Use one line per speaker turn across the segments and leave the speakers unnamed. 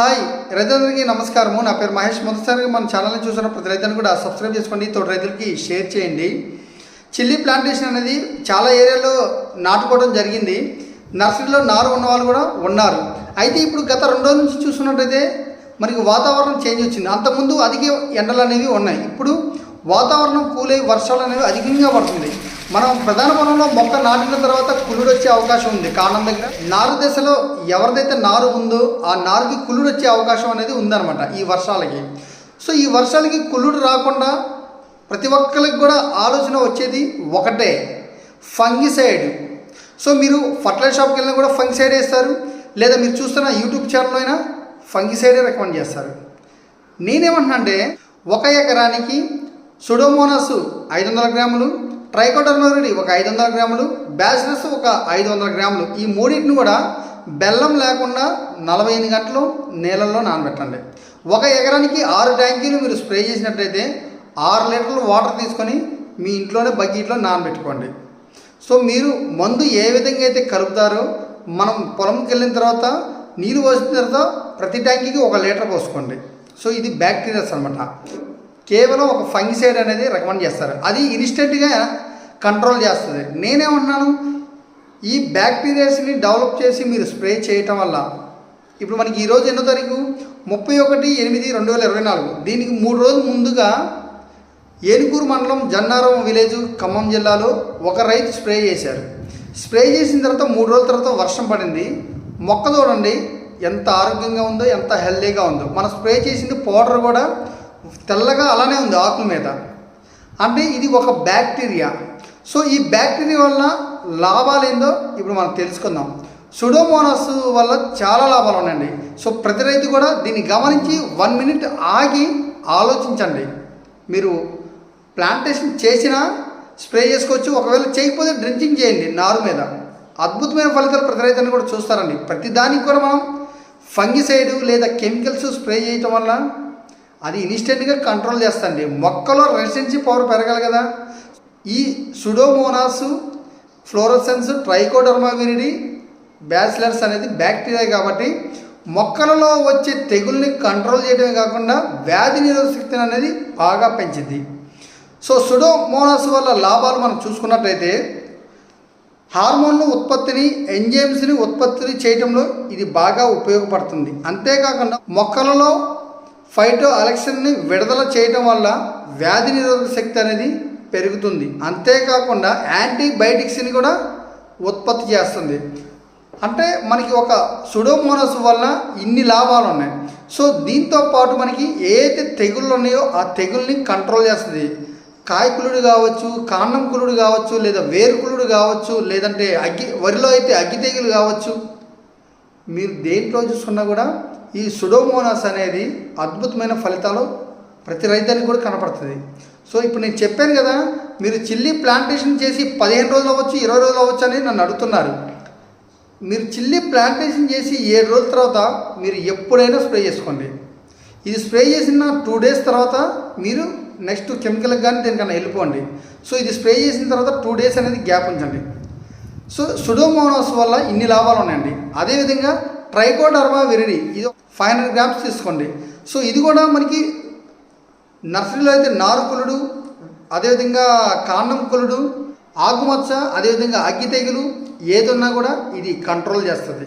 Hi రైతులందరికీ నమస్కారము. నా పేరు మహేష్. మొదటిసారిగా మన ఛానల్ని చూసిన ప్రతి రైతులను కూడా సబ్స్క్రైబ్ చేసుకోండి తోటి రైతులకి షేర్ చేయండి. చిల్లీ ప్లాంటేషన్ అనేది చాలా ఏరియాలో నాటుకోవడం జరిగింది. నర్సరీలో నారు ఉన్న వాళ్ళు కూడా ఉన్నారు. అయితే ఇప్పుడు గత రెండు రోజుల నుంచి చూసుకున్నట్టయితే మనకి వాతావరణం చేంజ్ వచ్చింది. అంతకుముందు అధిక ఎండలు అనేవి ఉన్నాయి. ఇప్పుడు వాతావరణం కూలై వర్షాలు అనేవి అధికంగా పడుతుంది మనం ప్రధాన పొలంలో మొక్క నాటిన తర్వాత కుళ్ళుడు వచ్చే అవకాశం ఉంది. కారణం దగ్గర నారు దశలో ఎవరిదైతే నారు ఉందో ఆ నారుకి కుళ్ళుడు వచ్చే అవకాశం అనేది ఉందన్నమాట ఈ వర్షాలకి. సో ఈ వర్షాలకి కుళ్ళుడు రాకుండా ప్రతి ఒక్కరికి కూడా ఆలోచన వచ్చేది ఒకటే ఫంగిసైడ్. సో మీరు ఫర్టిలైజర్ షాప్కి వెళ్ళినా కూడా ఫంగిసైడ్ వేస్తారు. లేదా మీరు చూస్తున్న యూట్యూబ్ ఛానల్ అయినా ఫంగిసైడే రికమెండ్ చేస్తారు. నేనేమంటున్నా అంటే ఒక ఎకరానికి సుడోమోనస్ ఐదు వందల గ్రాములు ట్రైకోడర్మోరిడి ఒక ఐదు వందల గ్రాములు బ్యాసిలస్ ఒక ఐదు వందల గ్రాములు. ఈ మూడింటిని కూడా బెల్లం లేకుండా నలభై ఎనిమిది గంటలు నీళ్ళల్లో నానబెట్టండి. ఒక ఎకరానికి ఆరు ట్యాంకీలు మీరు స్ప్రే చేసినట్టయితే ఆరు లీటర్లు వాటర్ తీసుకొని మీ ఇంట్లోనే బకెట్లో నానబెట్టుకోండి. సో మీరు మందు ఏ విధంగా అయితే కలుపుతారో మనం పొలంకి వెళ్ళిన తర్వాత నీరు పోసిన తర్వాత ప్రతి ట్యాంకీకి ఒక లీటర్ పోసుకోండి. సో ఇది బ్యాక్టీరియాస్ అనమాట కేవలం ఒక ఫంగిసైడ్ అనేది రికమెండ్ చేస్తారు. అది ఇన్స్టెంట్గా కంట్రోల్ చేస్తుంది. నేనేమంటున్నాను ఈ బ్యాక్టీరియాస్ని డెవలప్ చేసి మీరు స్ప్రే చేయటం వల్ల ఇప్పుడు మనకి ఈరోజు ఎన్నో తారీఖు? ముప్పై ఒకటి ఎనిమిది రెండు వేల ఇరవై నాలుగు. దీనికి మూడు రోజులు ముందుగా ఏనుకూరు మండలం జన్నారం విలేజ్ ఖమ్మం జిల్లాలో ఒక రైతు స్ప్రే చేశారు. స్ప్రే చేసిన తర్వాత మూడు రోజుల తర్వాత వర్షం పడింది. మొక్క చూడండి ఎంత ఆరోగ్యంగా ఉందో ఎంత హెల్దీగా ఉందో. మనం స్ప్రే చేసింది పౌడర్ కూడా తెల్లగా అలానే ఉంది ఆకుల మీద. అంటే ఇది ఒక బ్యాక్టీరియా. సో ఈ బ్యాక్టీరియా వల్ల లాభాలు ఏందో ఇప్పుడు మనం తెలుసుకుందాం. సుడోమోనస్ వల్ల చాలా లాభాలు ఉన్నాయండి. సో ప్రతి రైతు కూడా దీన్ని గమనించి వన్ మినిట్ ఆగి ఆలోచించండి. మీరు ప్లాంటేషన్ చేసినా స్ప్రే చేసుకోవచ్చు. ఒకవేళ చేయకపోతే డ్రింకింగ్ చేయండి నారు మీద. అద్భుతమైన ఫలితాలు ప్రతి రైతుని కూడా చూస్తారండి. ప్రతి దానికి కూడా మనం ఫంగిసైడ్ లేదా కెమికల్స్ స్ప్రే చేయటం వల్ల అది ఇన్స్టెంట్గా కంట్రోల్ చేస్తుంది మొక్కలో రెసిడెన్సీ పవర్ పెరగాలి కదా. ఈ సుడోమోనాసు ఫ్లోరోసెన్స్ ట్రైకోడర్మావినిడి బ్యాచిలర్స్ అనేది బ్యాక్టీరియా కాబట్టి మొక్కలలో వచ్చే తెగుల్ని కంట్రోల్ చేయడమే కాకుండా వ్యాధి నిరోధక శక్తిని అనేది బాగా పెంచింది సో సుడోమోనాస్ వల్ల లాభాలు మనం చూసుకున్నట్లయితే హార్మోన్ల ఉత్పత్తిని ఎంజైమ్స్ని ఉత్పత్తిని చేయడంలో ఇది బాగా ఉపయోగపడుతుంది. అంతేకాకుండా మొక్కలలో ఫైటో అలెక్షన్ని విడుదల చేయటం వల్ల వ్యాధి నిరోధక శక్తి అనేది పెరుగుతుంది. అంతేకాకుండా యాంటీబయాటిక్స్ని కూడా ఉత్పత్తి చేస్తుంది. అంటే మనకి ఒక సుడోమోనస్ వల్ల ఇన్ని లాభాలు ఉన్నాయి. సో దీంతో పాటు మనకి ఏదైతే తెగుళ్ళు ఉన్నాయో ఆ తెగుల్ని కంట్రోల్ చేస్తుంది. కాయకులుడు కావచ్చు కాండం కులుడు కావచ్చు లేదా వేరుకులుడు కావచ్చు లేదంటే అగ్గి వరిలో అయితే అగ్గి తెగులు కావచ్చు. మీరు దేంట్లో చూసుకున్నా కూడా ఈ సుడోమోనాస్ అనేది అద్భుతమైన ఫలితాలు ప్రతి రైతానికి కూడా కనపడుతుంది. సో ఇప్పుడు నేను చెప్పాను కదా మీరు చిల్లీ ప్లాంటేషన్ చేసి పదిహేను రోజులు అవ్వచ్చు ఇరవై రోజులు అవ్వచ్చు అని నన్ను అడుగుతున్నారు. మీరు చిల్లీ ప్లాంటేషన్ చేసి ఏడు రోజుల తర్వాత మీరు ఎప్పుడైనా స్ప్రే చేసుకోండి. ఇది స్ప్రే చేసిన టూ డేస్ తర్వాత మీరు నెక్స్ట్ కెమికల్కి కానీ దీనికన్నా వెళ్ళిపోండి. సో ఇది స్ప్రే చేసిన తర్వాత టూ డేస్ అనేది గ్యాప్ ఉంచండి. సో సుడోమోనాస్ వల్ల ఇన్ని లాభాలు ఉన్నాయండి. అదేవిధంగా ట్రైకోడర్మా విరిడి? ఇది ఫైవ్ హండ్రెడ్ గ్రామ్స్ తీసుకోండి. సో ఇది కూడా మనకి నర్సరీలో అయితే నారు కులుడు అదేవిధంగా కాండం కులుడు ఆకుమచ్చ అదేవిధంగా అగ్గి తెగులు ఏదున్నా కూడా ఇది కంట్రోల్ చేస్తుంది.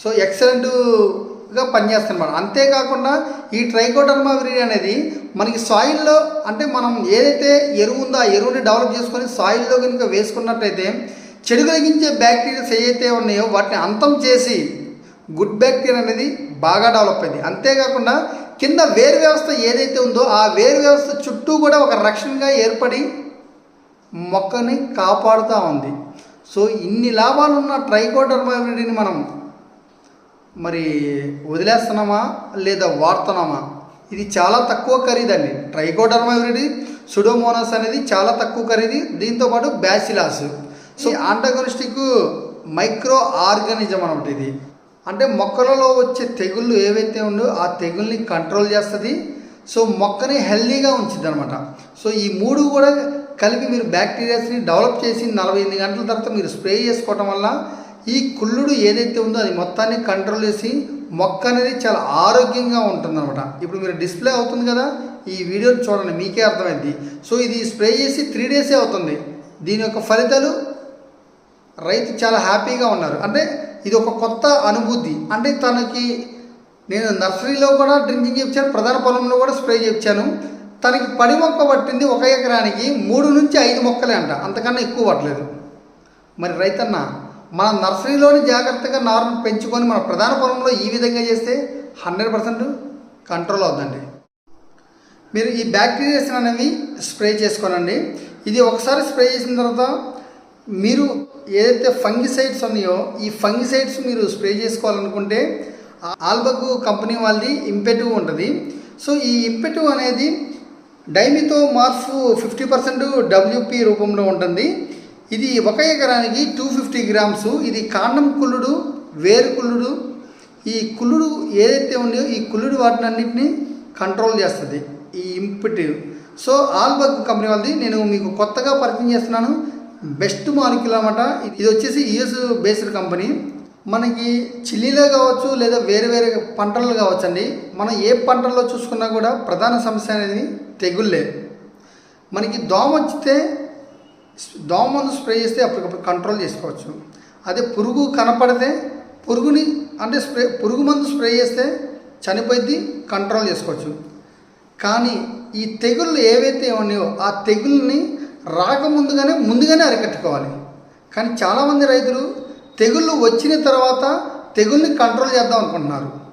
సో ఎక్సలెంట్గా పనిచేస్తుంది అనమాట అంతేకాకుండా ఈ ట్రైకోడర్మా విరిడి అనేది మనకి సాయిల్లో అంటే మనం ఏదైతే ఎరువు ఉందో ఆ ఎరువుని డెవలప్ చేసుకొని సాయిల్లో కనుక వేసుకున్నట్టయితే చెడు కలిగించే బ్యాక్టీరియాస్ ఏవైతే ఉన్నాయో వాటిని అంతం చేసి గుడ్ బ్యాక్టీరియా అనేది బాగా డెవలప్ అయింది. అంతేకాకుండా కింద వేరు వ్యవస్థ ఏదైతే ఉందో ఆ వేరు వ్యవస్థ చుట్టూ కూడా ఒక రక్షణగా ఏర్పడి మొక్కని కాపాడుతూ ఉంది. సో ఇన్ని లాభాలు ఉన్న ట్రైకోడర్మావిడిని మనం మరి వదిలేస్తున్నామా లేదా వాడుతున్నామా? ఇది చాలా తక్కువ ఖరీదండి. ట్రైకోడర్మావిరిడి సుడోమోనాస్ అనేది చాలా తక్కువ ఖరీదు. దీంతో పాటు bacillus. So antagonistic micro organism అనమాట ఇది. అంటే మొక్కలలో వచ్చే తెగుళ్ళు ఏవైతే ఉందో ఆ తెగుల్ని కంట్రోల్ చేస్తుంది. సో మొక్కని హెల్దీగా ఉంచుద్ది అనమాట సో ఈ మూడు కూడా కలిపి మీరు బ్యాక్టీరియాస్ని డెవలప్ చేసి నలభై ఎనిమిది గంటల తర్వాత మీరు స్ప్రే చేసుకోవటం వల్ల ఈ కుళ్ళుడు ఏదైతే ఉందో అది మొత్తాన్ని కంట్రోల్ చేసి మొక్క అనేది చాలా ఆరోగ్యంగా ఉంటుందన్నమాట. ఇప్పుడు మీరు డిస్ప్లే అవుతుంది కదా ఈ వీడియోని చూడండి మీకే అర్థమైంది. సో ఇది స్ప్రే చేసి త్రీ డేసే అవుతుంది. దీని యొక్క ఫలితాలు రైతు చాలా హ్యాపీగా ఉన్నారు. అంటే ఇది ఒక కొత్త అనుభూతి. అంటే తనకి నేను నర్సరీలో కూడా డ్రింకింగ్ ఇచ్చాను ప్రధాన పొలంలో కూడా స్ప్రే చేయించాను తనకి పడి మొక్క పట్టింది ఒక ఎకరానికి మూడు నుంచి ఐదు మొక్కలే అంట. అంతకన్నా ఎక్కువ పట్టలేదు. మరి రైతన్న మన నర్సరీలోని జాగ్రత్తగా నార్మల్ పెంచుకొని మన ప్రధాన పొలంలో ఈ విధంగా చేస్తే హండ్రెడ్ పర్సెంట్ కంట్రోల్ అవుతుందండి. మీరు ఈ బ్యాక్టీరియాస్ అనేవి స్ప్రే చేసుకోనండి. ఇది ఒకసారి స్ప్రే చేసిన తర్వాత మీరు ఏదైతే ఫంగిసైడ్స్ ఉన్నాయో ఈ ఫంగిసైడ్స్ మీరు స్ప్రే చేసుకోవాలనుకుంటే ఆల్బగ్ కంపెనీ వాళ్ళది ఇంపెటివ్ ఉంటుంది. సో ఈ ఇంపెటివ్ అనేది dimethomorph fifty percent WP రూపంలో ఉంటుంది. ఇది ఒక ఎకరానికి టూ ఫిఫ్టీ గ్రామ్స్. ఇది కాండం కుళ్ళుడు వేరు కుళ్ళుడు. ఈ కుళ్ళుడు ఏదైతే ఉన్నాయో ఈ కుళ్ళుడు వాటిని అన్నింటినీ కంట్రోల్ చేస్తుంది. ఈ ఇంపెటివ్. సో ఆల్బగ్ కంపెనీ వాళ్ళది. నేను మీకు కొత్తగా పరిచయం చేస్తున్నాను. బెస్ట్ మాలిక్యూల్ అనమాట ఇది వచ్చేసి యుఎస్ బేస్డ్ కంపెనీ. మనకి చిల్లీలో కావచ్చు లేదా వేరే వేరే పంటలు కావచ్చు అండి మనం ఏ పంటల్లో చూసుకున్నా కూడా ప్రధాన సమస్య అనేది తెగుళ్ళే. మనకి దోమ వచ్చితే దోమను స్ప్రే చేస్తే అప్పటికప్పుడు కంట్రోల్ చేసుకోవచ్చు. అదే పురుగు కనపడితే పురుగుని అంటే స్ప్రే పురుగు మందు స్ప్రే చేస్తే చనిపోయింది కంట్రోల్ చేసుకోవచ్చు. కానీ ఈ తెగుళ్ళు ఏవైతే ఉన్నాయో ఆ తెగుల్ని రాకముందుగానే ముందుగానే అరికట్టుకోవాలి. కానీ చాలామంది రైతులు తెగుళ్ళు వచ్చిన తర్వాత తెగుల్ని కంట్రోల్ చేద్దాం అనుకుంటున్నారు.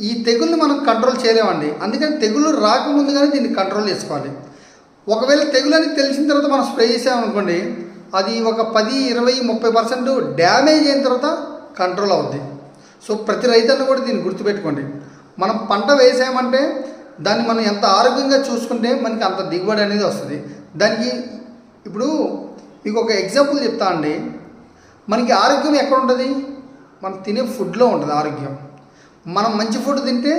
ఈ తెగుల్ని మనం కంట్రోల్ చేయలేమండి. అందుకని తెగుళ్ళు రాకముందుగానే దీన్ని కంట్రోల్ చేసుకోవాలి. ఒకవేళ తెగులు అని తెలిసిన తర్వాత మనం స్ప్రే చేసామనుకోండి అది ఒక పది ఇరవై ముప్పై పర్సెంట్ డ్యామేజ్ అయిన తర్వాత కంట్రోల్ అవుద్ది. సో ప్రతి రైతన్న కూడా దీన్ని గుర్తుపెట్టుకోండి. మనం పంట వేసామంటే దాన్ని మనం ఎంత ఆరోగ్యంగా చూసుకుంటే మనకి అంత దిగుబడి అనేది వస్తుంది. దానికి ఇప్పుడు మీకు ఒక ఎగ్జాంపుల్ చెప్తా అండి. మనకి ఆరోగ్యం ఎక్కడ ఉంటుంది? మనం తినే ఫుడ్లో ఉంటుంది ఆరోగ్యం. మనం మంచి ఫుడ్ తింటే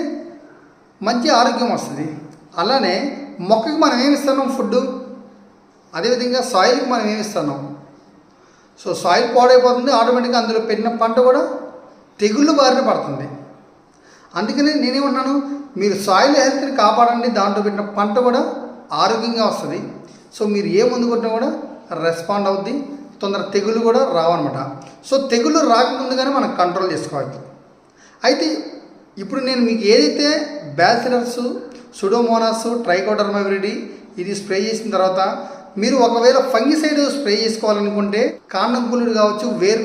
మంచి ఆరోగ్యం వస్తుంది. అలానే మొక్కకి మనం ఏమి ఇస్తున్నాం ఫుడ్ అదేవిధంగా సాయిల్కి మనం ఏమి ఇస్తున్నాం? సో సాయిల్ పాడైపోతుంది ఆటోమేటిక్గా అందులో పెట్టిన పంట కూడా తెగుళ్ళు బారిన పడుతుంది. అందుకనే నేనేమన్నాను మీరు సాయిల్ హెల్త్ని కాపాడండి దాంట్లో పెట్టిన పంట కూడా ఆరోగ్యంగా వస్తుంది. సో మీరు ఏ ముందు కొట్టినా కూడా రెస్పాండ్ అవుద్ది తొందర తెగులు కూడా రావన్నమాట. సో తెగులు రాకముందుగానే మనం కంట్రోల్ చేసుకోవచ్చు అయితే ఇప్పుడు నేను మీకు ఏదైతే బ్యాసిలర్స్ సుడోమోనాస్ ట్రైకోడర్మవిరిడి ఇది స్ప్రే చేసిన తర్వాత మీరు ఒకవేళ ఫంగిసైడ్ స్ప్రే చేసుకోవాలనుకుంటే కాండం కులుడు కావచ్చు వేరు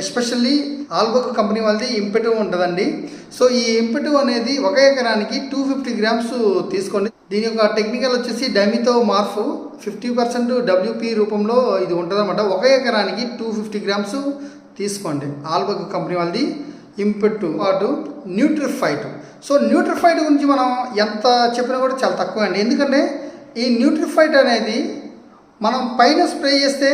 ఎస్పెషల్లీ ఆల్బక్ కంపెనీ వాళ్ళది ఇంపెటివ్ ఉంటుందండి. సో ఈ ఇంపెటివ్ అనేది ఒక ఎకరానికి టూ ఫిఫ్టీ గ్రామ్స్ తీసుకోండి. దీని యొక్క టెక్నికల్ వచ్చేసి dimethomorph fifty percent WP రూపంలో ఇది ఉంటుందన్నమాట. ఒక ఎకరానికి టూ ఫిఫ్టీ గ్రామ్స్ తీసుకోండి. ఆల్బక్ కంపెనీ వాళ్ళది. ఇంపెట్టు అటు న్యూట్రిఫైట్ సో న్యూట్రిఫైట్ గురించి మనం ఎంత చెప్పినా కూడా చాలా తక్కువ అండి. ఎందుకంటే ఈ న్యూట్రిఫైట్ అనేది మనం పైన స్ప్రే చేస్తే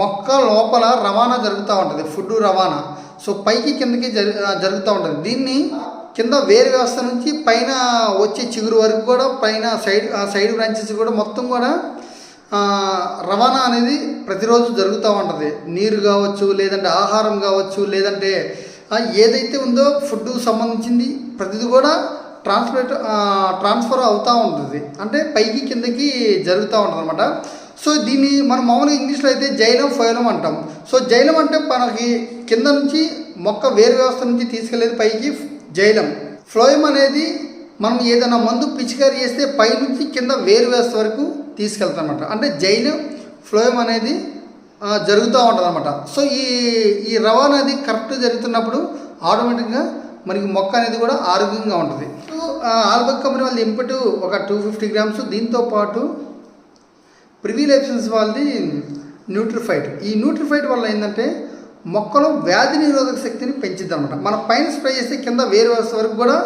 మొక్క లోపల రవాణా జరుగుతూ ఉంటుంది. ఫుడ్ రవాణా. సో పైకి కిందకి జరు జరుగుతూ ఉంటుంది. దీన్ని కింద వేరు వ్యవస్థ నుంచి పైన వచ్చే చిగురు వరకు కూడా పైన సైడ్ సైడ్ బ్రాంచెస్ కూడా మొత్తం కూడా రవాణా అనేది ప్రతిరోజు జరుగుతూ ఉంటుంది. నీరు కావచ్చు లేదంటే ఆహారం కావచ్చు లేదంటే ఏదైతే ఉందో ఫుడ్ సంబంధించింది ప్రతిదీ కూడా ట్రాన్స్పోర్ట్ ట్రాన్స్ఫర్ అవుతూ ఉంటుంది. అంటే పైకి కిందకి జరుగుతూ ఉంటుంది అనమాట సో దీన్ని మనం మామూలుగా ఇంగ్లీష్లో అయితే జైలం ఫైలం అంటాం. సో జైలం అంటే మనకి కింద నుంచి మొక్క వేరు వ్యవస్థ నుంచి తీసుకెళ్ళేది పైకి జైలం. ఫ్లోయం అనేది మనం ఏదైనా మందు పిచికారీ చేస్తే పైనుంచి కింద వేరు వేస్తే వరకు తీసుకెళ్తాం అనమాట అంటే జైలం ఫ్లోయం అనేది జరుగుతూ ఉంటుంది అనమాట సో ఈ ఈ రవాణా అది కరెక్ట్ జరుగుతున్నప్పుడు ఆటోమేటిక్గా మనకి మొక్క అనేది కూడా ఆరోగ్యంగా ఉంటుంది. సో ఆల్బక్ కంపెనీ వాళ్ళది ఇంపటు ఒక టూ ఫిఫ్టీ గ్రామ్స్. దీంతో పాటు ప్రివిలేషన్స్ వాళ్ళది న్యూట్రిఫైడ్. ఈ న్యూట్రిఫైడ్ వల్ల ఏంటంటే మొక్కలో వ్యాధి నిరోధక శక్తిని పెంచిద్ది అనమాట మన పైన స్ప్రే చేస్తే కింద వేరు వ్యవస్థ వరకు కూడా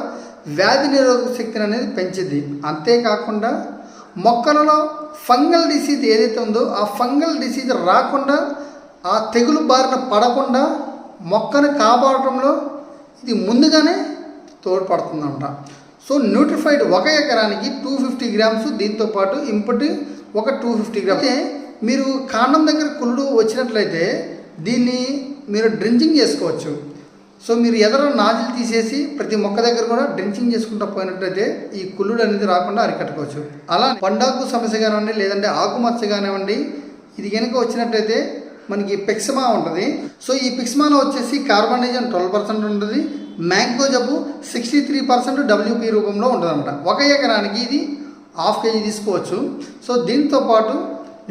వ్యాధి నిరోధక శక్తిని అనేది పెంచిద్ది. అంతేకాకుండా మొక్కలలో ఫంగల్ డిసీజ్ ఏదైతే ఉందో ఆ ఫంగల్ డిసీజ్ రాకుండా ఆ తెగులు బారిన పడకుండా మొక్కను కాపాడటంలో ఇది ముందుగానే తోడ్పడుతుందంట సో న్యూట్రిఫైడ్ ఒక ఎకరానికి టూ ఫిఫ్టీ గ్రామ్స్ దీంతో పాటు ఒక టూ ఫిఫ్టీ గ్రామ్స్. అయితే మీరు కాండం దగ్గర కుళ్ళు వచ్చినట్లయితే దీన్ని మీరు డ్రింకింగ్ చేసుకోవచ్చు. సో మీరు ఎదర నాజిల్ తీసేసి ప్రతి మొక్క దగ్గర కూడా డ్రెంచింగ్ చేసుకుంటూ పోయినట్లయితే ఈ కుళ్ళుడు అనేది రాకుండా అరికట్టుకోవచ్చు. అలా పండాకు సమస్య కానివ్వండి లేదంటే ఆకుమచ్చ కానివ్వండి ఇది కనుక వచ్చినట్లయితే మనకి పెక్సిమా ఉంటుంది. సో ఈ పిక్స్మాలో వచ్చేసి కార్బనైజన్ ట్వెల్వ్ పర్సెంట్ ఉంటుంది. Mancozeb sixty three percent WP రూపంలో ఉంటుంది అనమాట ఒక ఎకరానికి ఇది హాఫ్ కేజీ తీసుకోవచ్చు. సో దీంతో పాటు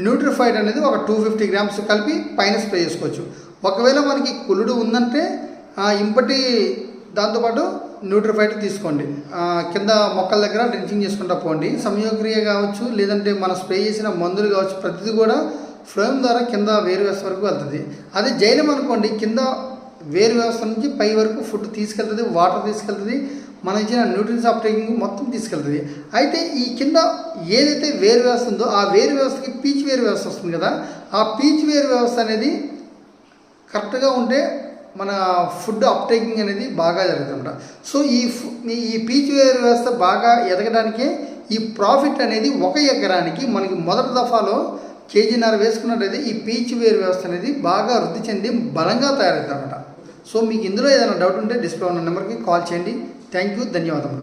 న్యూట్రిఫైడ్ అనేది ఒక టూ ఫిఫ్టీ గ్రామ్స్ కలిపి పైన స్ప్రే చేసుకోవచ్చు. ఒకవేళ మనకి కుళ్ళుడు ఉందంటే ఇంపటి దాంతోపాటు న్యూట్రిఫైడ్ తీసుకోండి. కింద మొక్కల దగ్గర డ్రింకింగ్ చేసుకుంటా పోండి. సంయోగక్రియ కావచ్చు లేదంటే మనం స్ప్రే చేసిన మందులు కావచ్చు ప్రతిదీ కూడా ఫ్లోమ్ ద్వారా కింద వేరు వ్యవస్థ వరకు వెళ్తుంది. అదే జైలం అనుకోండి కింద వేరు వ్యవస్థ నుంచి పై వరకు ఫుడ్ తీసుకెళ్తుంది వాటర్ తీసుకెళ్తుంది మనం ఇచ్చిన న్యూట్రియన్స్ అప్టేకింగ్ మొత్తం తీసుకెళ్తుంది. అయితే ఈ కింద ఏదైతే వేరు వ్యవస్థ ఉందో ఆ వేరు వ్యవస్థకి పీచ్ వేరు వ్యవస్థ వస్తుంది కదా ఆ పీచ్ వేరు వ్యవస్థ అనేది కరెక్ట్గా ఉంటే మన ఫుడ్ అప్టేకింగ్ అనేది బాగా జరుగుతుంట సో ఈ ఈ పీచ్ వ్యవస్థ బాగా ఎదగడానికే ఈ ప్రాఫిట్ అనేది ఒక ఎకరానికి మనకి మొదటి దఫాలో కేజీన్నర వేసుకున్నట్టయితే ఈ పీచ్ వేర్ వ్యవస్థ అనేది బాగా వృద్ధి చెంది బలంగా తయారవుతుంది అనమాట సో మీకు ఇందులో ఏదైనా డౌట్ ఉంటే డిస్ప్లే ఉన్న నెంబర్కి కాల్ చేయండి. థ్యాంక్ యూ ధన్యవాదములు.